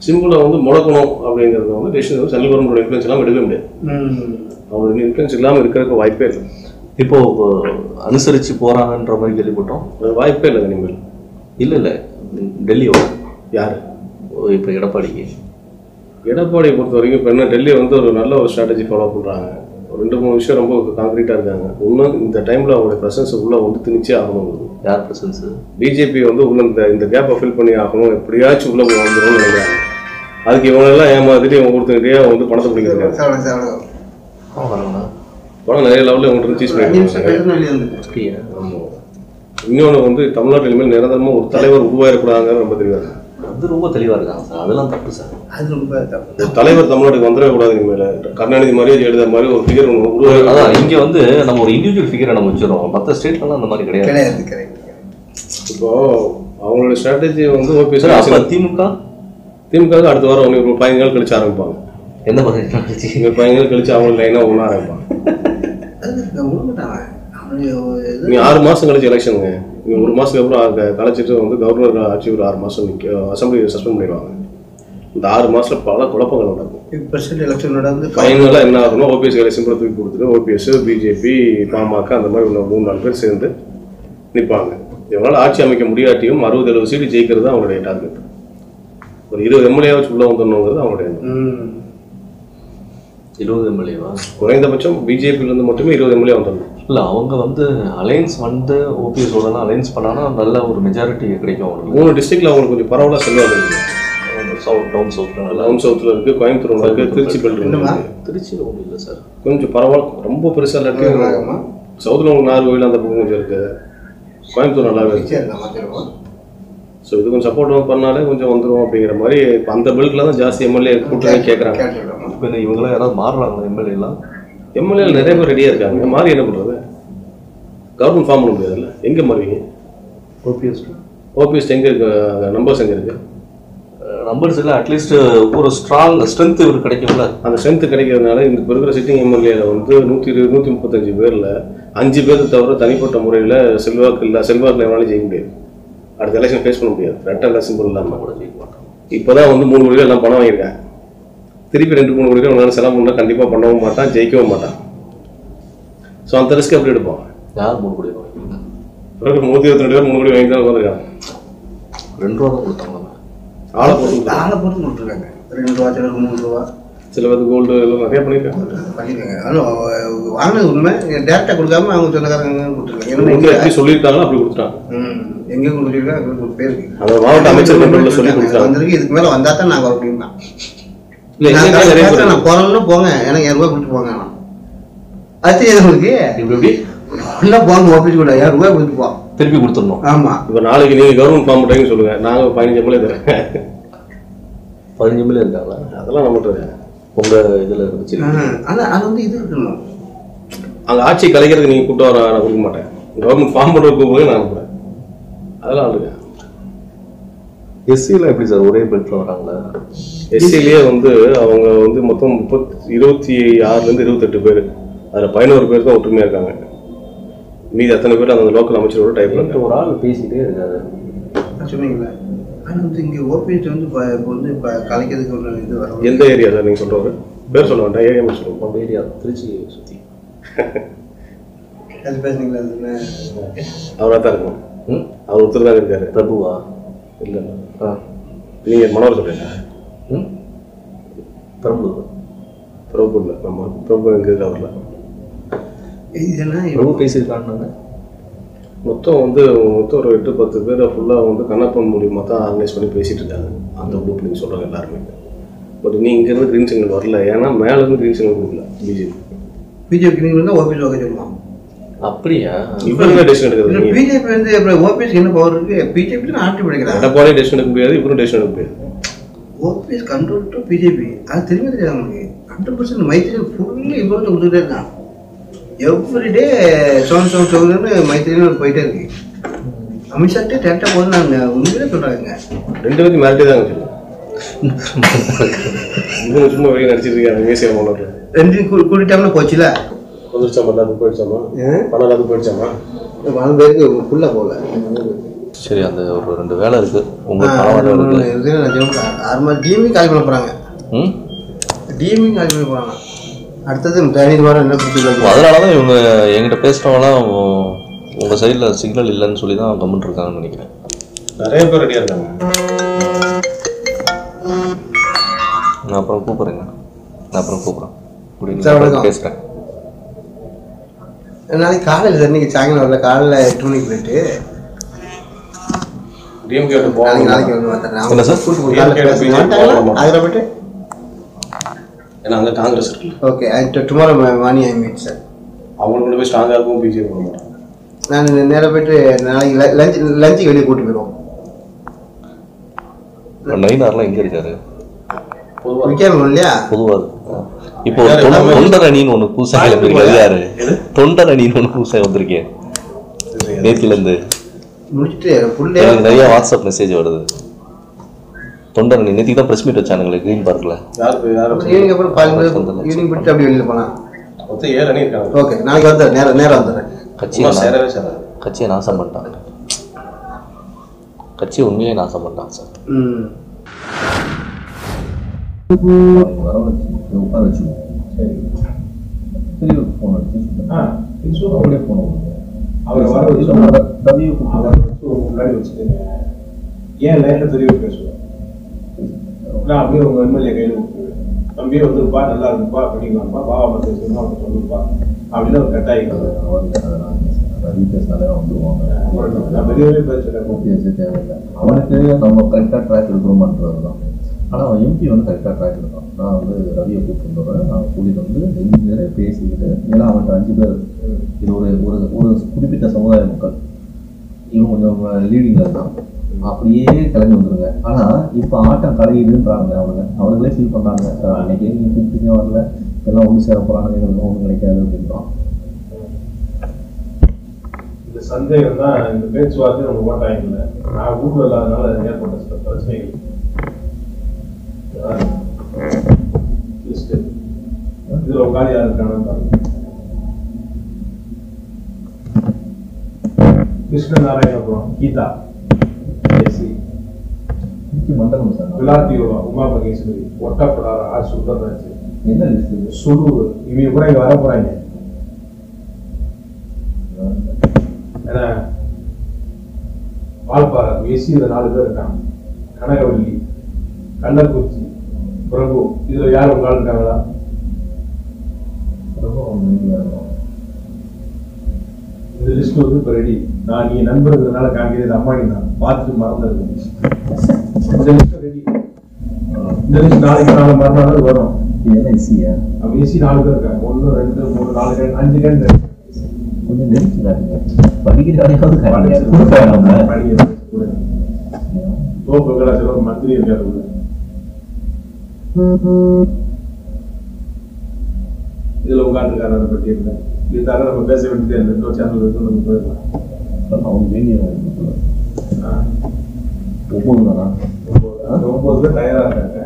சிம்பிளை வந்து முடக்கணும் அப்படிங்கிறது வந்து டெசிஷன் வந்து சென்ட்ரல் கவர்மெண்டோட இன்ஃப்ளூயன்ஸ் இல்லாமல் எடுக்கவே முடியாது. ம். அவங்களுக்கு இன்ஃப்ளூயன்ஸ் இல்லாமல் இருக்கிறதுக்கு வாய்ப்பே இல்லை. இப்போ அஹ், அனுசரிச்சு போறாங்கன்ற மாதிரி கேள்விப்பட்டோம். அது வாய்ப்பே இல்லை இனிமேல் இல்ல இல்ல. டெல்லியோட யார்? இப்போ எடப்பாடிக்கு. எடப்பாடியை பொறுத்த வரைக்கும் இப்போ என்ன டெல்லி வந்து ஒரு நல்ல ஒரு ஸ்ட்ராட்டஜி ஃபாலோ பண்ணுறாங்க ஒரு ரெண்டு மூணு விஷயம் ரொம்ப கான்க்ரீட்டாக இருக்காங்க. இன்னும் இந்த டைமில் அவங்களுடைய ப்ரெசன்ஸ் உள்ளே வந்து திணிச்சே ஆகணும். யார் பிரசன்ஸ் பிஜேபி வந்து உள்ள இந்த இந்த கேப்பை ஃபில் பண்ணி ஆகணும். எப்படியாச்சும் உள்ளே போய் வந்துடும்னு நினைக்கிறாங்க. அதுக்கு இவங்களெல்லாம் ஏமாத்திட்டு இவங்க கொடுத்துக்கிட்டே அவங்க வந்து பணத்தை பிடிக்கிறாங்க பணம் நிறைய லெவலில் இவங்க சீஸ். அப்படியா? இன்னொன்று வந்து தமிழ்நாட்டில் இனிமேல் நிரந்தரமாக ஒரு தலைவர் உருவாயிடக்கூடாதுங்கிறது ரொம்ப தெரியாது அது ரொம்ப தெளிவா இருக்காங்க சார் அதெல்லாம் தப்பு சார். அது ரொம்ப தப்பு. தலைவர் தமிழ்நாட்டுக்கு வந்துடக்கூடாது இனிமேல். கருணாநிதி மாதிரியே எழுத மாதிரி ஒரு ஃபிகர் ஒன்று உருவாக அதான் இங்க வந்து நம்ம ஒரு இண்டிவிஜுவல் ஃபிகரை நம்ம வச்சிடறோம். மற்ற ஸ்டேட்லாம் அந்த மாதிரி கிடையாது. கிடையாது இப்போ அவங்களோட ஸ்ட்ராட்டஜி வந்து ஓபிஎஸ் திமுக? திமுக அடுத்த வாரம் அவங்க ஒரு பதினஞ்சு நாள் கழிச்சு ஆரம்பிப்பாங்க. எந்த இங்க பதினஞ்சு நாள் கழிச்சு. அவங்க லைனாக ஒன்றா ஆரம்பிப்பாங்க. நீ ஆறு மாசம் கழிச்சு எலெக்ஷனுங்க நீ ஒரு மாசத்துக்கு அப்புறம் அங்க கலைச்சிட்டு வந்து கவர்னர் ஆட்சி ஒரு ஆறு மாசம் நிக்க அசம்பிளி சஸ்பெண்ட் பண்ணிடுவாங்க. இந்த ஆறு மாசத்துல பல குழப்பங்கள் நடக்கும். பிரசிடென்ட் எலெக்ஷன் நடந்து ஃபைனலாக என்ன ஆகும்னா ஓபிஎஸ் வேலை சிம்பிளை தூக்கி கொடுத்துட்டு ஓபிஎஸ் பிஜேபி பாமக அந்த மாதிரி இன்னும் மூணு நாலு பேர் சேர்ந்து நிற்பாங்க இவங்களால ஆட்சி அமைக்க முடியாட்டியும் அறுபது எழுபது சீட்டு ஜெயிக்கிறது தான் அவங்களுடைய டார்கெட் ஒரு இருபது எம்எல்ஏ வச்சு உள்ள வந்துடணுங்கிறது அவங்களுடைய. இருபது எம்எல்ஏவா? குறைந்தபட்சம் பிஜேபியில இருந்து மட்டுமே இருபது எம்எல்ஏ வந்துடணும். இல்ல அவங்க வந்து அலையன்ஸ் வந்து ஓபிஎஸ் உடனே அலையன்ஸ் பண்ணானா நல்ல ஒரு மெஜாரிட்டி கிடைக்கும் அவங்களுக்கு. மூணு டிஸ்ட்ரிக்ட்ல அவங்களுக்கு கொஞ்சம் பரவலாக செல்வாங்க இருக்கு. சவுத் டவுன் சவுத்ல நல்லா டவுன் சவுத்தில் இருக்கு கோயம்புத்தூர் இருக்கு திருச்சி பெல்ட்? இருக்கு. திருச்சியில் ஒன்றும் இல்லை சார் கொஞ்சம் பரவாயில்ல ரொம்ப பெருசா ஆமாம்மா. சவுத்தில் உங்களுக்கு நாகர்கோவில் அந்த பக்கம் கொஞ்சம் இருக்கு. கோயம்புத்தூர் நல்லாவே இருக்கு. ஸோ இது கொஞ்சம் சப்போர்ட் பண்ணாலே கொஞ்சம் வந்துரும் அப்படிங்கிற மாதிரி இப்ப அந்த பெல்ட்ல தான் ஜாஸ்தி எம்எல்ஏ கூட்டணி கேட்குறாங்க. இப்போ இவங்களாம் யாராவது மாறுறாங்களா எம்எல்ஏ எல்லாம் எம்எல்ஏ நிறைய பேர் ரெடியா இருக்காங்க. மாறி என்ன பண்றது? கவர்மெண்ட் ஃபார்ம் பண்ண முடியாதுல்ல. எங்க மாறுவீங்க ஓபிஎஸ் ஓபிஎஸ் எங்க இருக்கு? நம்பர்ஸ் எங்க இருக்கு? நம்பர்ஸ் இல்லை அட்லீஸ்ட் ஒரு ஸ்ட்ராங் ஸ்ட்ரென்த் இவர் கிடைக்கும்ல. அந்த ஸ்ட்ரென்த் கிடைக்கிறதுனால இந்த இருக்கிற சிட்டிங் எம்எல்ஏல வந்து நூற்றி இருபது நூற்றி முப்பத்தஞ்சு பேர்ல அஞ்சு பேர் தவிர தனிப்பட்ட முறையில் செல்வாக்கு இல்லை செல்வாக்கு எவனாலும் ஜெயிக்க முடியாது. அடுத்த எலெக்ஷன் ஃபேஸ் பண்ண முடியாது. ரெட்டை சிம்பிள் இல்லாமல் கூட ஜெயிக்க மாட்டாங்க இப்போதான் வந்து மூணு கோடி எல்லாம் பணம் வாங்கியிருக்காங்க. திருப்பி ரெண்டு மூணு கோடி அவங்களால செலவு பண்ணால் கண்டிப்பாக பண்ணவும் மாட்டான் ஜெயிக்கவும் மாட்டான். ஸோ அந்த ரிஸ்க் எப்படி எடுப்பான்? யார் மூணு கோடி வாங்கிருக்காங்க பிறகு நூற்றி இருபத்தி ரெண்டு பேர் மூணு கோடி வாங்கி தான் உட்காந்துருக்காங்க ரெண்டு ரூபா தான் கொடுத்தாங்க ஆளை பொறுத்து ஆளை பொறுத்து கொடுத்துருக்காங்க. ரெண்டு ரூபா சிலருக்கு மூணு ரூபா. சில பேருக்கு கோல்டு எல்லாம் நிறைய பண்ணியிருக்காங்க. ஆனால் வாங்கினது உண்மை. டேரெக்டாக கொடுக்காம அவங்க சொந்தக்காரங்க கொடுத்துருக்காங்க. எப்படி சொல்லியிருக்காங்களோ அப்படி கொடுத்துட்டாங்க. எங்கே கொடுத்துருக்காங்க அங்கே பேருக்கு. அந்த மாவட்ட அமைச்சர் சொல்லி வந்திருக்கு. இதுக்கு மேலே வந்தால் தான் நாங்கள் அப்படின்னா நான். பேர் போறேன்னு போங்க. எனக்கு ரூபாய் கொடுத்து போங்க நான். அது தெரியாது உங்களுக்கு. இப்படி ஃபுல்லாக போங்க ஆஃபீஸ் கூட. ஏழு ரூபாய் கொடுத்து போ. திருப்பி கொடுத்துடணும். ஆமா. இப்போ நாளைக்கு நீங்கள் கவர்மெண்ட் ஃபார்ம் பண்ணுறீங்கன்னு சொல்லுங்க. நாங்கள் பதினஞ்சு எம்எல்ஏ தரேன். பதினஞ்சு மில்லியன் இருக்காங்களா? அதெல்லாம் நம்மகிட்ட உங்க இதுல இருந்துச்சு ஆனா அது வந்து இது இருக்கணும் அங்கே ஆட்சி கலைக்கிறதுக்கு நீங்கள் கூப்பிட்டு வர நான் கொடுக்க மாட்டேன். கவர்மெண்ட் ஃபார்ம் பண்ணுறதுக்கு கூப்பிடுங்க நான் அனுப்புகிறேன் அதெல்லாம் இருக்கு எஸ்சியில் எப்படி சார் ஒரே பெல்ட்ல வராங்களா? எஸ்சிலேயே வந்து அவங்க வந்து மொத்தம் முப்பத்தி இருபத்தி ஆறுலேருந்து இருபத்தெட்டு பேர். அதில் பதினோரு பேர் தான் ஒற்றுமையாக இருக்காங்க. மீதி அத்தனை பேர் அந்த லோக்கல் அமைச்சரோட டைப்ல இருக்காங்க ஒரு ஆள் பேசிட்டே இருக்காரு. சொன்னீங்களா ஆனா வந்து இங்க ஓபிஎஸ் வந்து இப்போ இப்போ வந்து இப்போ கலைக்கிறதுக்கு ஒரு இது வரும் எந்த ஏரியா சார் நீங்கள் சொல்கிறவர் பேர் சொல்ல வேண்டாம் ஏரியா மட்டும் சொல்லுவோம் நம்ம ஏரியா திருச்சி சுற்றி அது பேசுனீங்களா? அவராக தான் இருக்கும் ம்? அவர் ஒருத்தர் தான் இருக்காரு. பிரபுவா? இல்லை ஆ. நீங்கள் மனோர் சொல்கிறீங்க ம்? பெரம்பலூர் பிரபு இல்லை. நம்ம பிரபு எங்கே இருக்கு அவரில்? இதெல்லாம் பிரபு பேசியிருக்கான்னு மொத்தம் வந்து மொத்தம் ஒரு எட்டு பத்து பேரை ஃபுல்லாக வந்து கண்ணப்பன் மூலியமாக தான் ஆர்கனைஸ் பண்ணி பேசிட்டு இருக்காங்க அந்த குரூப் நீங்கள் சொல்கிறாங்க எல்லாருமே. பட் நீ இங்கேருந்து க்ரீன் சிக்னல் வரல. ஏன்னா மேலேருந்து க்ரீன் சிக்னல் கொடுக்கல பிஜேபி பிஜேபி நீங்கள் வந்து ஓபிஎஸ் ஓகே சொல்லுவான் அப்படியா? இவருமே டெசிஷன் எடுக்கிறது. பிஜேபி வந்து அப்புறம் ஓபிஎஸ் என்ன பவர் இருக்கு? பிஜேபி தான் ஆட்சி படிக்கிறாங்க எடப்பாடி டெசிஷன் எடுக்க முடியாது இவரும் டெசிஷன் எடுக்க முடியாது. ஓபிஎஸ் கண்ட்ரோல் டு பிஜேபி அது தெரியுமே தெரியாது அவங்களுக்கு ஹண்ட்ரட் பர்சன்ட் மைத்திரி ஃபுல்லி இப்போ வந்து கொடுத்துட்டே இருக்கான் எவ்ரிடே சோன் சோன் சோன்னு மைத்திரின்னு போயிட்டே இருக்கு அமித்ஷாட்டே டேரக்டாக போது நாங்கள் உண்மையிலே சொல்கிறாங்க ரெண்டு பேருக்கு மேரிட்டே தான் இவங்க சும்மா வெளியே நடிச்சிட்டு இருக்காங்க மேசியா மாநாட்டில் ரெண்டு கூட்டிட்டாமல் போச்சுல வந்துருச்சாமா எல்லாத்துக்கும் போயிடுச்சாமா பணம் எல்லாத்துக்கும் போயிடுச்சாமா நாலு பேருக்கு ஃபுல்லாக போகல சரி அந்த ஒரு ரெண்டு வேலை இருக்கு உங்களுக்கு பணம் ஆறு மாதிரி டிஎம்இ காலி பண்ண போகிறாங்க ம் டிஎம்இ காலி பண்ண போகிறாங்க அடுத்தது தனி வாரம் என்ன கொடுத்துருக்காங்க அதனால தான் இவங்க என்கிட்ட பேசுகிறவங்களாம் உங்கள் சைடில் சிக்னல் இல்லைன்னு சொல்லி தான் கமெண்ட் இருக்காங்கன்னு நினைக்கிறேன். நிறைய பேர் ரெடியாக இருக்காங்க. நான் அப்புறம் கூப்பிட்றேங்க. நான் அப்புறம் கூப்பிட்றேன். வணக்கம். பேசுகிறேன் நாளைக்கு காலையில் சார் நீங்கள் சாயங்காலம் வரல. காலையில் எட்டு மணிக்கு போயிட்டு டிஎம்கே நாளைக்கு நாளைக்கு வந்து வந்துடுறேன் என்ன சார்? அவங்க கூட்டு போய் காலைல DMK பேச மாட்டாங்களா போகலாமா? அதில் போயிட்டு ஏன்னா அங்கே காங்கிரஸ் இருக்கு okay tomorrow morning I meet sir அவங்களுக்கு கொண்டு போய் ஸ்ட்ராங்காக இருக்கும் போட மாட்டாங்க நான் நேராக போயிட்டு நாளைக்கு லஞ்ச் லஞ்சுக்கு வெளியே கூட்டு போயிடுவோம். நயினார்லாம் எங்கே இருக்காரு? பொதுவாக இல்லையா? பொதுவாக இப்போ தொண்டர் அணின்னு ஒன்று புதுசாக கிளம்பிருக்கு அது யாரு? தொண்டர் அணின்னு ஒன்று புதுசாக வந்திருக்கேன் நேத்திலேருந்து. முடிச்சுட்டு நிறைய வாட்ஸ்அப் மெசேஜ் வருது. தொண்டர் அணி. நேற்றுக்கு தான் ப்ரெஸ் மீட் வச்சானுங்களே க்ரீன் பார்க்கில் ஈவினிங் அப்புறம் பாருங்க ஈவினிங் போயிட்டு அப்படி வெளியில் போகலாம் மொத்தம் ஏழு அணி இருக்காங்க. ஓகே நாளைக்கு வந்துடுறேன் நேரம் நேரம் வந்துடுறேன். கட்சியை சேரவே சேராது. கட்சியை நாசம் பண்ணிட்டாங்க. கட்சியை உண்மையிலே நாசம் பண்ணிட்டாங்க சார். ம். வர வச்சு உட்கார வச்சுக்குவோம் சரி. பெரிய ஃபோன் அடிச்சு. அப்படியே ஃபோன் அவரை வர வச்சு அவரை வச்சு முன்னாடி வச்சுக்கோங்க. ஏன் லைன்ல தெரிய பேசுவேன் நான் அப்படியே உங்க எம்எல்ஏ கையில் கொடுத்துருவேன். தம்பியே வந்துருப்பா நல்லா இருக்குப்பா பண்ணிக்கலாம்ப்பா பாவா மத்த விஷயமா அவங்க சொல்லுப்பா அப்படின்னு ஒரு வந்துருவாங்க நான் வெளியவே பேசுறேன் பேச தேவையில்லை. அவனுக்கு நம்ம கரெக்டாக ட்ராக் எடுக்கணுமான்றது தான். ஆனால் அவன் எம்பி வந்து கரெக்டாக ட்ராக் எடுத்தான் நான் வந்து ரவியை கூப்பிட்டு வந்துடுறேன் நான் கூட்டிட்டு வந்து ரெண்டு பேசிக்கிட்டு ஏன்னா அவன்கிட்ட அஞ்சு பேர். இது ஒரு ஒரு ஒரு குறிப்பிட்ட சமுதாய மக்கள். இவன் கொஞ்சம் லீடிங்கில் இருக்கான். அப்படியே கிளம்பி வந்துருங்க. ஆனால் இப்போ ஆட்டம் கலையுதுன்றாங்க அவங்க அவங்களே ஃபீல் பண்ணுறாங்க அன்னைக்கு நீங்கள் கூப்பிட்டுக்கே வரல. எல்லாம் ஒன்று சேர போகிறாங்க எங்களுக்கு ஒன்றும் கிடைக்காது அப்படின்றான். இந்த சந்தேகம் தான் இந்த பேச்சுவார்த்தை நம்ம ஓட்டாங்கல்ல நான் வீட்டுல இல்லாதனால ஏற்பட்ட சில பிரச்சனைகள்? லிஸ்ட் இதுல உங்க காலி இருக்கானு பாருங்க. கிருஷ்ண நாராயணபுரம் கீதா. இன்னைக்கு மண்டலம் சார். விளாத்தியோவா? உமா மகேஸ்வரி. ஒட்டப்படார ஆர் சுந்தரராஜ் என்ன லிஸ்ட் சுடூர் இவங்க கூட இங்க வர போறாங்க. ஏன்னா வால்பாறை எஸ்சி இந்த நாலு பேர் இருக்காங்க. கனகவல்லி கள்ளக்குறிச்சி பிரபு. இதுல யார் உங்க ஆள் இருக்காங்களா அமைதியாக இருக்கும் இந்த லிஸ்ட் வந்து இப்ப ரெடி நான் நீ நண்பர்களால காமிக்கிறது அம்மாடி தான். பார்த்துட்டு மறந்துருக்கேன் இந்த லிஸ்ட் ரெடி இந்த லிஸ்ட் நாளைக்கு நாலு மறுநாள் வரும். எஸ்சியா அப்ப எஸ்சி நாலு பேர் இருக்காங்க. ஒன்று ரெண்டு மூணு நாலு ரெண்டு அஞ்சு ரெண்டு. கொஞ்சம் நெருக்கிறாருங்க படிக்கிற வரையாவது காட்டுங்க கொடுப்பாங்க நம்ம. தோப்பு கலாச்சாரம் மந்திரி இருக்காரு. இதுல உட்காந்துருக்காரு அதை பற்றி இது தவிர நம்ம பேச வேண்டியது இல்லை. இன்னொரு சேனல் இருக்கு நம்ம போயிடலாம் அவங்க வேண்டிய ஆ, ஒவ்வொரு தானா ஒன்பது. அந்த ஒன்பது பேர் தயாரா இருக்காங்க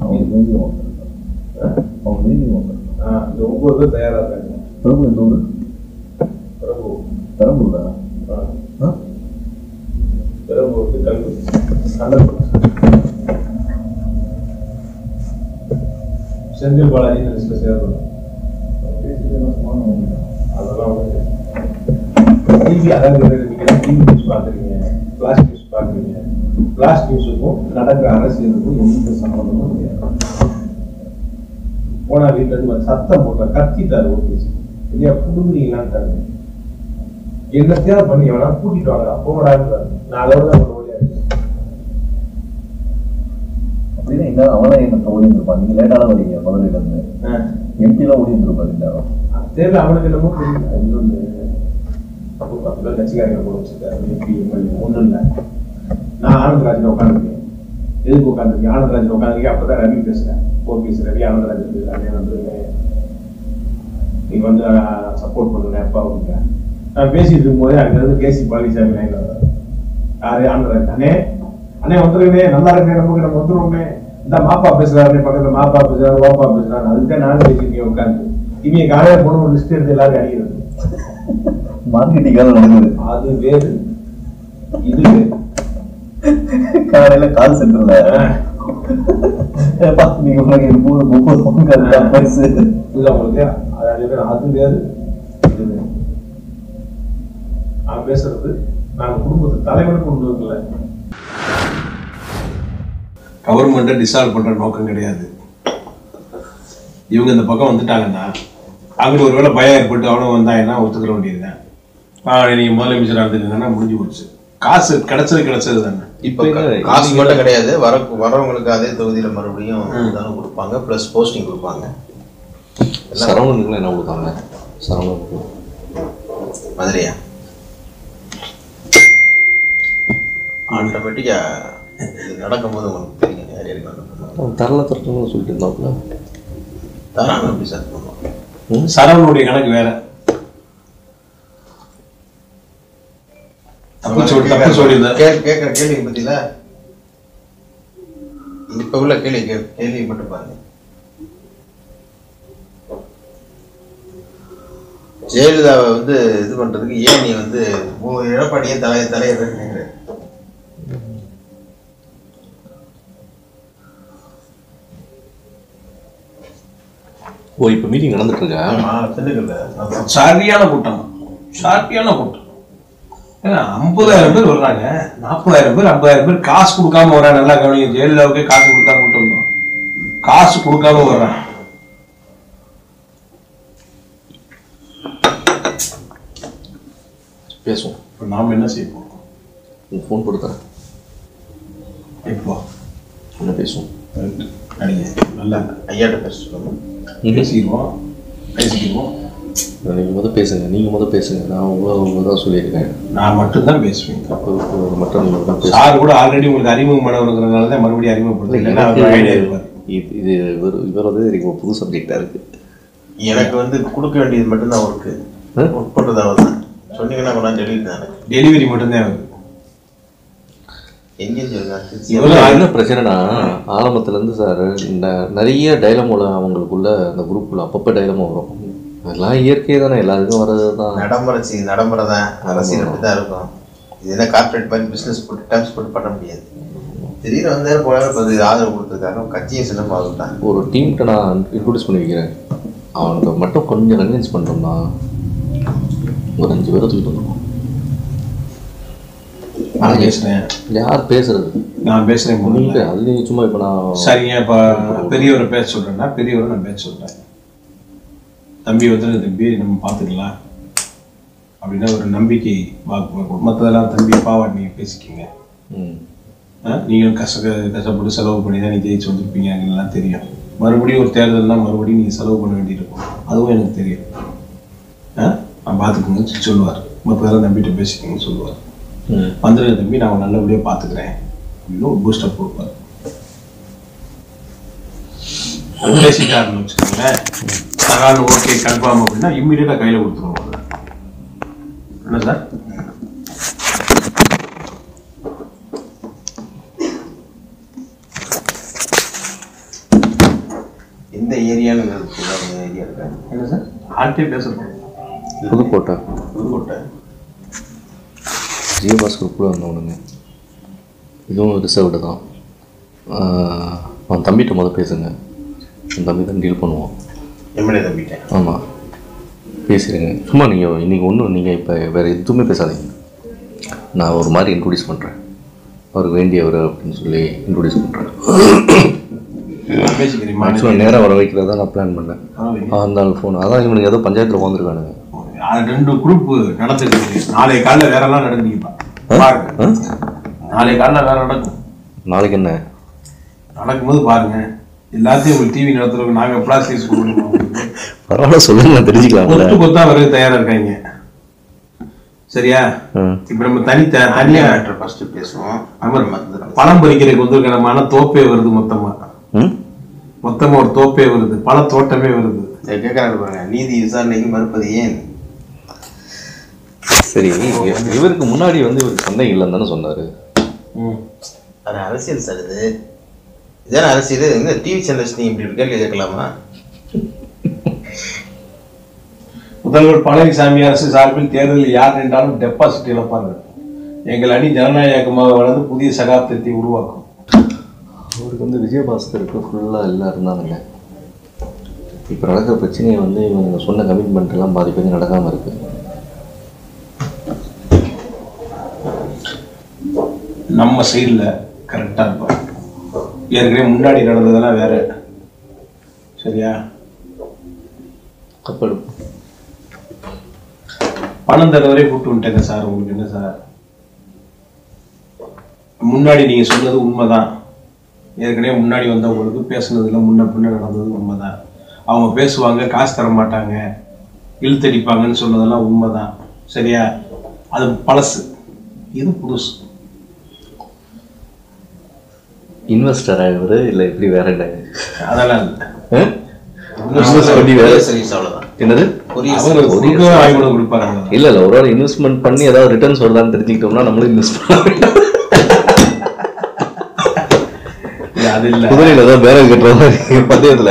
அவங்க வேண்டிய ஒன்று ஆ, அவங்க வேண்டிய ஒன்று ஆ, இந்த ஒன்பது பேர் தயாரா இருக்காங்க பிரபு எந்த ஊர் பிரபு பெரம்பூர் தானே ஆ, ஆ பெரம்பூருக்கு கல்வி கள்ளக்குறிச்சி செந்தில் பாலாஜி லிஸ்ட்ல சேர்க்கணும் அதெல்லாம் வந்து டிவி அதாவது நீங்க டிவி நியூஸ் பாக்குறீங்க பிளாஸ் நியூஸ் பாக்குறீங்க பிளாஸ் நியூஸுக்கும் நடக்கிற அரசியலுக்கும் எந்த சம்மந்தமும் கிடையாது. போனா வீட்டுல இருந்து சத்தம் போட்ட கத்திட்டாரு ஓபிஎஸ். இல்லையா புடுங்குறீங்களான்னு என்னத்தையாவது பண்ணி வேணா கூட்டிட்டு வாங்க போடாது நான் அதோட தான் வழியா இருக்கேன் அப்படின்னா இந்த அவனை என்ன ஓடி நீங்க லேட்டாக வரீங்க மதுரையில இருந்து. எம்பிலாம் ஓடி இருந்திருப்பாரு. தெரியல அவனுக்கு என்னமோ தெரியல. இன்னொன்று அப்போ பத்து பேர் கட்சிக்காரங்க போட எப்படி ஒன்றும் இல்லை நான் ஆனந்தராஜன் உட்காந்துருக்கேன் எதுக்கு உட்காந்துருக்கேன் ஆனந்தராஜன் உட்காந்துருக்கேன் அப்பதான் ரவி பேசுறேன் ஓபிஎஸ் ரவி ஆனந்தராஜன் பேசுறாங்க வந்து நீங்கள் வந்து சப்போர்ட் பண்ணுங்க அப்பா அவங்க நான் பேசிட்டு இருக்கும்போதே அங்கேருந்து கேசி பழனிசாமி லைன்ல வர்றாரு யாரு ஆனந்தராஜன் அண்ணே அண்ணே வந்துருங்கண்ணே நல்லா இருக்கே நமக்கு நம்ம வந்துருவோமே இந்த மாப்பா பேசுறாரு பக்கத்துல மாப்பா பேசுறாரு ஓப்பா பேசுறாரு அதுக்கு நானும் பேசிருக்கேன் உட்காந்து இவங்க காலையில போன ஒரு லிஸ்ட் எடுத்து எல்லாரும் அடிக்கிறது மார்க்கெட்டிங் வேலை நடக்குது அது வேறு. இது காலையில கால் சென்டர்ல. நீங்க உனக்கு முப்பது முப்பது பவுன் கரெக்டா பரிசு இது அவங்களுக்கு அது பேர் அது வேறு இது வேறு. நான் பேசுறது நாங்கள் குடும்பத்து தலைவனுக்கு கொண்டு வரல கவர்மெண்ட்டை டிசால்வ் பண்ற நோக்கம் கிடையாது. இவங்க இந்த பக்கம் வந்துட்டாங்கன்னா அங்கிட்டு ஒருவேளை பயம் ஏற்பட்டு அவனும் வந்தாங்கன்னா ஒத்துக்கிற வேண்டியதுதான். ஆ நீங்க முதலமைச்சராக இருந்துருங்கன்னா முடிஞ்சு போச்சு. காசு கிடைச்சது கிடைச்சது தானே. இப்போ காசு மட்டும் கிடையாது. வர வரவங்களுக்கு அதே தொகுதியில மறுபடியும் தானே கொடுப்பாங்க ப்ளஸ் போஸ்டிங் கொடுப்பாங்க. சரவணனுக்குலாம் என்ன கொடுத்தாங்க? சரவணனுக்கு. மதுரையா? ஆட்டோமேட்டிக்கா இது நடக்கும்போது உங்களுக்கு தெரியும். யார் யாருக்கு நடக்கும் தரல தரணும்னு சொல்லிட்டு இருந்தாப்புல. தாராளம் எப்படி சார். சரவணுடைய கணக்கு வேற தப்பு சொல்லி தப்பு சொல்லியிருந்தேன் கே- கேட்கிற கேள்வி பத்தியில? இப்ப உள்ள கேள்வி கே- கேள்வி மட்டும் பாருங்க. ஜெயலலிதாவை வந்து இது பண்றதுக்கு ஏன் நீ வந்து எடப்பாடியே தலைய தலையை நினைக்கிற? ஓ இப்போ மீட்டிங் நடந்துட்டு இருக்கா. சரியான கூட்டம். சரியான கூட்டம். ஐம்பதாயிரம் பேர் வர்றாங்க. நாற்பதாயிரம் பேர் ஐம்பதாயிரம் பேர் காசு கொடுக்காம வர்றாங்க. நல்லா கவனிங்க ஜெயலலிதாவுக்கே காசு கொடுத்தா கூட்டம் வந்தோம். காசு கொடுக்காம வர்றாங்க. பேசுவோம். இப்போ நாம என்ன செய்ய போறோம்? உன் ஃபோன் கொடுத்தேன் இப்போ? என்ன பேசுவோம்? அடிங்க. நல்லா ஐயாட்ட பேச சொல்லுங்க. பேசிடுவோம். பேசிக்கிடுவோம் நீங்கள் முத பேசுங்க நீங்கள் முத பேசுங்க. நான் உங்களை உங்களை தான் சொல்லியிருக்கேன். நான் மட்டும்தான் பேசுவேன். அப்போ மட்டும் நீங்கள் தான் சார் கூட ஆல்ரெடி உங்களுக்கு அறிமுகமானவருங்கிறதுனால தான் மறுபடியும் அறிமுகப்படுத்தல. இது இது இவர் இவர் வந்து எனக்கு ஒரு புது சப்ஜெக்டாக இருக்கு. எனக்கு வந்து கொடுக்க வேண்டியது மட்டும்தான் ஒர்க்கு ஒர்க் அவர் தான் சொன்னீங்கன்னா கொண்டாந்து டெலிவரி தானே டெலிவரி மட்டும்தான் அவருக்கு என்ன பிரச்சனைனா ஆரம்பத்துலேருந்து சார் இந்த நிறைய டைலமோல அவங்களுக்குள்ள அந்த குரூப்பில் அப்பப்போ டைலமோ வரும். அதெல்லாம் இயற்கை தானே எல்லாருக்கும் வர்றது தான் நடைமுறை நடைமுறை தான் அரசியல் அப்படி தான் இருக்கும். இது என்ன கார்ப்பரேட் மாதிரி பிஸ்னஸ் போட்டு டேர்ம்ஸ் போட்டு பண்ண முடியாது. திடீர்னு வந்தாரு போனாரு இப்போ இது ஆதரவு கொடுத்துருக்காங்க. கட்சியும் சின்னமாக தான். ஒரு டீம்கிட்ட நான் இன்ட்ரடியூஸ் பண்ணி வைக்கிறேன் அவனுக்கு மட்டும் கொஞ்சம் கன்வின்ஸ் பண்ணிட்டோம்னா ஒரு அஞ்சு பேரை தூக்கிட்டு வந்துடும் நான் பேசுறேன். யார் பேசுறது? நான் முதல்ல அது நீங்கள் சும்மா இப்போ நான் சரிங்க இப்போ பெரியவரை பேச சொல்றேன்னா பெரியவரை நான் பேச சொல்றேன். தம்பி வந்து தம்பி நம்ம பார்த்துக்கலாம். அப்படின்னா ஒரு நம்பிக்கை வாக்கு மற்றதெல்லாம் தம்பி பாவாட் நீங்கள் பேசிக்கிங்க. நீங்களும் கஷ்ட கஷ்டப்பட்டு செலவு பண்ணி தான் நீங்கள் ஜெயிச்சு வந்திருப்பீங்க எல்லாம் தெரியும். மறுபடியும் ஒரு தேர்தல்னா மறுபடியும் நீங்கள் செலவு பண்ண வேண்டியிருக்கும் அதுவும் எனக்கு தெரியும். நான் பார்த்துக்கோங்க சொல்லுவார். மற்றதெல்லாம் தம்பிகிட்ட பேசிக்கோங்கன்னு சொல்லுவார். ம். வந்துடுங்க தம்பி நான் நல்லபடியாக பார்த்துக்கிறேன். அப்படின்னு ஒரு பூஸ்டப் கொடுப்பார். பேசிட்டாருன்னு வச்சுக்கோங்களேன் சகால் ஓகே கன்ஃபார்ம் அப்படின்னா இம்மிடியட்டாக கையில் கொடுத்துருவோம். என்ன சார் எந்த ஏரியான்னு ஏரியா இருக்காங்க என்ன சார்? ஆர்டே பேச போகிறோம் புதுக்கோட்டை? புதுக்கோட்டை ஜியோபாஸ் குரூப்பில் வந்தவனுங்க இதுவும் ரிசர்வ்டு தான். அவன் தம்பிகிட்ட முதல் பேசுங்க. அவன் தம்பி தான் டீல் பண்ணுவான். எம்எல்ஏ தம்பிட்டேன். ஆமாம் பேசிடுங்க சும்மா நீங்கள் இன்றைக்கி ஒன்றும் நீங்கள் இப்போ வேறு எதுவுமே பேசாதீங்க. நான் ஒரு மாதிரி இன்ட்ரடியூஸ் பண்ணுறேன் அவருக்கு வேண்டியவர் அப்படின்னு சொல்லி இன்ட்ரடியூஸ் பண்ணுறேன் ஆக்சுவலாக நேராக வர வைக்கிறதா நான் பிளான் பண்ணேன். அந்த ஆள் ஃபோன் அதான் இவனுக்கு ஏதோ பஞ்சாயத்தில் உட்காந்துருக்கானுங்க ரெண்டு குரூப் நடந்துருக்கு நாளை காலைல வேற எல்லாம் நடந்துப்பா பாருங்க. நாளை காலைல வேற நடக்கும். நாளைக்கு என்ன? நடக்கும்போது பாருங்க. எல்லாத்தையும் உங்களுக்கு டிவி நடத்துறவங்க நாங்க பிளாஸ்டிக் கொடுக்கணும்? உங்களுக்கு. பரவாயில்ல சொல்லுங்க நான் தெரிஞ்சுக்கலாம்ல. கொத்து கொத்தா வர தயாரா இருக்காங்க. சரியா? இப்ப நம்ம தனி தனியா மேட்ரு ஃபர்ஸ்ட் பேசுவோம். மற்றது பணம் பறிக்கிறதுக்கு ஆனா தோப்பே வருது மொத்தமா. மொத்தமா ஒரு தோப்பே வருது பண தோட்டமே வருது. கேட்கறாரு பாருங்க நீதி விசாரணைக்கு மறுப்பது ஏன்? சரி இவருக்கு முன்னாடி வந்து இவருக்கு சந்தேகம் இல்லைன்னு தானே சொன்னார் அது அரசியல் சார் இது. இதான அரசியல் டிவி சேனல்ஸ் நீங்க இப்படி ஒரு கேள்வி கேட்கலாமா? முதல்வர் பழனிசாமி அரசு சார்பில் தேர்தலில் யார் நின்றாலும் டெபாசிட் இழப்பார்கள். எங்கள் அணி ஜனநாயக இயக்கமாக வளர்ந்து புதிய சகாப்தத்தை உருவாக்கும். அவருக்கு வந்து விஜயபாஸ்கருக்கு ஃபுல்லாக எல்லாம் இருந்தானுங்க. இப்போ நடக்கிற பிரச்சனையை வந்து இவங்க சொன்ன கமிட்மெண்ட் எல்லாம் பாதி பேர் நடக்காமல் இருக்கு. நம்ம சைடில் கரெக்டாக இருப்போம் ஏற்கனவே முன்னாடி நடந்ததெல்லாம் வேற. சரியா? கப்பல். பணம் தரவரை கூட்டு வந்துட்டேங்க சார். உங்களுக்கு என்ன சார்? முன்னாடி நீங்கள் சொன்னது உண்மைதான். ஏற்கனவே முன்னாடி வந்தவங்களுக்கு பேசுனதுல முன்ன பின்ன நடந்தது உண்மைதான். அவங்க பேசுவாங்க காசு தர மாட்டாங்க இழுத்தடிப்பாங்கன்னு சொன்னதெல்லாம் உண்மைதான். சரியா? அது பழசு. இது புதுசு. இன்வெஸ்டர் ஆகுது இல்லை இப்படி வேற என்ன? அதெல்லாம் இல்லை. என்னது? இல்ல இல்ல ஒரு இன்வெஸ்ட்மெண்ட் பண்ணி ஏதாவது ரிட்டர்ன்ஸ் வருதான்னு தெரிஞ்சுக்கிட்டோம்னா நம்மளும் இன்வெஸ்ட் பண்ண குதிரையில தான் பேரம் கட்டுற மாதிரி பந்தயத்துல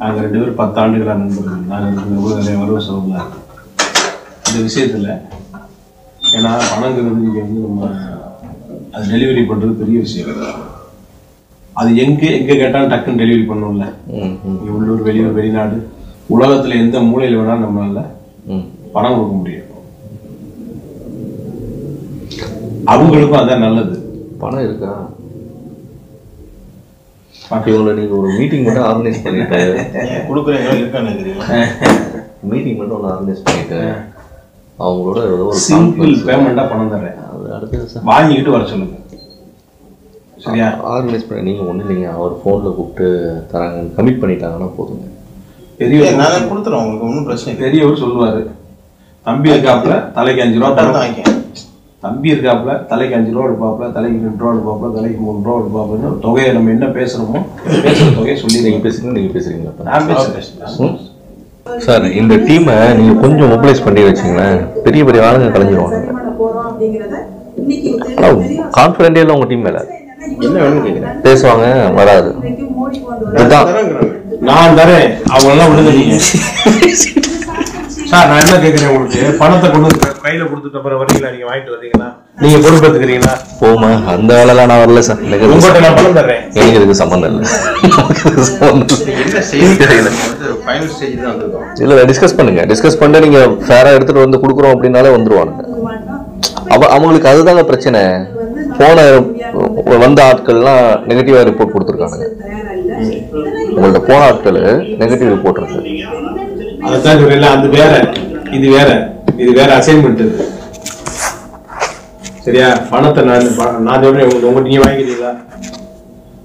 நாங்கள் ரெண்டு பேரும் பத்து ஆண்டுகளாக நண்பர்கள். நாங்கள் வரவு செலவுல இந்த விஷயத்தில் ஏன்னா பணங்கிறது இங்கே வந்து நம்ம அது டெலிவரி பண்ணுறது பெரிய விஷயம். அது எங்கே எங்கே கேட்டாலும் டக்குன்னு டெலிவரி இங்கே உள்ளூர் வெளியூர் வெளிநாடு. உலகத்தில் எந்த மூலையில் வேணாலும் நம்மளால. பணம் கொடுக்க முடியும். அவங்களுக்கும் அதான் நல்லது. பணம் இருக்கா? இவங்களை நீங்க ஒரு மீட்டிங் மட்டும் ஆர்கனைஸ் பண்ணிட்டு மீட்டிங் மட்டும் ஒன்று ஆர்கனைஸ் பண்ணிட்டு அவங்களோட ஏதோ ஒரு சிம்பிள் பேமெண்ட்டாக பணம் தர்றேன். அது அடுத்தது சார் வாங்கிக்கிட்டு வர சொல்லுங்க. சரியா? ஆர்கனைஸ் பண்ணி நீங்கள் ஒன்றும் இல்லைங்க. அவர் ஃபோனில் கூப்பிட்டு தராங்க. கமிட் பண்ணிட்டாங்கன்னா போதுங்க. பெரியவர் நான் கொடுத்துறேன் உங்களுக்கு ஒன்றும் பிரச்சனை இல்லை. பெரியவர் சொல்லுவாரு. தம்பி இருக்காப்புல தலைக்கு அஞ்சு ரூபா தம்பி இருக்காப்புல தலைக்கு அஞ்சு ரூபா எடுப்பாப்புல தலைக்கு ரெண்டு ரூபா எடுப்பாப்புல தலைக்கு மூணு ரூபா எடுப்பாப்புன்னு தொகையை நம்ம என்ன பேசுறோமோ பேசுற தொகையை சொல்லி நீங்கள் பேசுங்க நீங்கள் இப்ப? நான் பேசுறேன். ம்? சார் இந்த டீமை நீங்கள் கொஞ்சம் மொபிலைஸ் பண்ணி வச்சிங்களேன். பெரிய பெரிய ஆளுங்க கலைஞ்சிருவாங்க. கான்ஃபிடென்டே இல்லை உங்கள் டீம் மேலே. என்ன வேணும்னு பேசுவாங்க வராது. நான் தரேன். அவங்க எல்லாம் விடுங்க நீங்க. சார் நான் என்ன கேட்கறேன் உங்களுக்கு? பணத்தை கொண்டு வந்து கையில கொடுத்துட்ட பிறகு வரீங்களா நீங்க வாங்கிட்டு வர்றீங்களா நீங்க பொறுப்பேத்துக்கிறீங்களா போமா அந்த வேலைலாம் நான் வரல சார். எனக்கு உங்கள்கிட்ட நான் பணம் தர்றேன். எனக்கு இதுக்கு சம்மந்தம் இல்லை. இல்லை. என்ன செய்யணும் ஃபைனல் ஸ்டேஜ் தான் வந்திருக்கோம். இல்ல டிஸ்கஸ் பண்ணுங்க. டிஸ்கஸ் பண்ணிட்டு நீங்க ஃபேரா எடுத்துட்டு வந்து கொடுக்குறோம் அப்படின்னாலே வந்துருவாங்க. அவ அவங்களுக்கு அதுதாங்க பிரச்சனை. போன வந்த ஆட்கள்லாம் நெகட்டிவா ரிப்போர்ட் கொடுத்துருக்காங்க போன ஆட்கள் நெகட்டிவ் ரிப்போர்ட் இருக்கு அதுதான் சொல்றேன் அது வேற. இது வேற. இது வேற அசைன்மெண்ட் சரியா? பணத்தை நான் நான் சொல்றேன் உங்க உங்க நீங்க வாங்கிக்கிறீங்களா?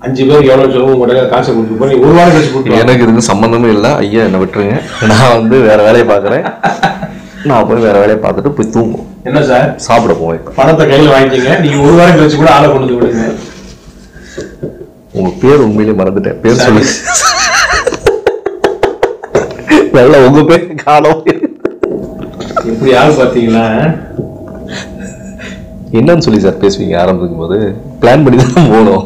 அஞ்சு பேருக்கு எவ்வளவு சொல்லுவோம் உங்கள்கிட்ட காசை கொடுத்து போய் ஒரு வாரம் கழிச்சு கொடுத்து எனக்கு இதுக்கு சம்மந்தமே இல்லை. ஐயா என்னை விட்டுருங்க. நான் வந்து வேற வேலையை பார்க்குறேன். நான் போய் வேற வேலையை பார்த்துட்டு போய் தூங்கும். என்ன சார்? சாப்பிட போவேன் பணத்தை கையில வாங்கிக்கங்க நீங்க ஒரு வாரம் கழிச்சு கூட ஆளை கொண்டு விடுங்க. உங்க பேர் உண்மையிலேயே மறந்துட்டேன். பேர் சொல்லி. நல்லா உங்க பேர் காணோம். எப்படி ஆள் பாத்தீங்களா என்னன்னு சொல்லி சார் பேசுவீங்க ஆரம்பிக்கும் போது பிளான் பண்ணி தான் போகணும்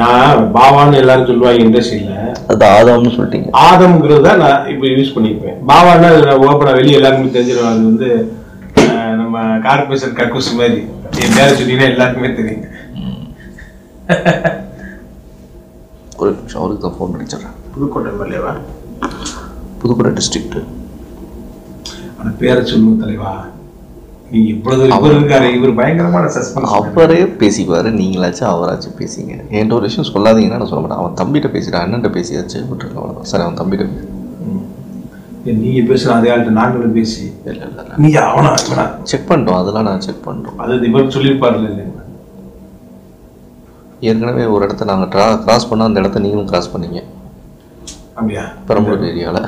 நான் பாவான்னு எல்லாரும் சொல்லுவாங்க இண்டஸ்ட்ரியில அது ஆதாம்னு சொல்லிட்டீங்க. ஆதம்ங்கிறது தான் நான் இப்போ யூஸ் பண்ணிப்பேன். பாவான்னா ஓப்பனா வெளியே எல்லாருக்குமே தெரிஞ்சிடும். அது வந்து நம்ம கார்பரேஷன் கக்கூஸ் மாதிரி. என் பேரை சொன்னீங்கன்னா எல்லாருக்குமே தெரியும். ஒரு நிமிஷம் அவருக்கு தான் ஃபோன் அடிச்சிடுறேன் புதுக்கோட்டை எம்எல்ஏவா புதுக்கோட்டை டிஸ்ட்ரிக்ட் அந்த பேரை சொல்லுங்க தலைவா? நீங்க இப்பொழுது இவர் இருக்காரு இவர் பயங்கரமான சஸ்பென்ஸ் அவரே பேசிக்குவாரு நீங்களாச்சும் அவராச்சும் பேசிங்க. என்கிட்ட ஒரு விஷயம் சொல்லாதீங்கன்னா நான் சொல்ல மாட்டேன். அவன் தம்பிகிட்ட பேசிட்டான் அண்ணன்ட்ட பேசியாச்சு விட்டுருக்க அவ்வளோதான் சரி அவன் தம்பிகிட்ட பேசி. நீங்க பேசுற அதே ஆள்கிட்ட நாங்களும் பேசி. இல்லை இல்லை இல்லை. நீங்க அவனா செக் பண்ணிட்டோம் அதெல்லாம் நான் செக் பண்ணிட்டோம். அது இவர் சொல்லியிருப்பாருல்ல இல்லைங்க ஏற்கனவே ஒரு இடத்த நாங்கள் ட்ரா கிராஸ் பண்ணால் அந்த இடத்த நீங்களும் கிராஸ் பண்ணீங்க. அப்படியா? பெரம்பலூர் ஏரியாவில்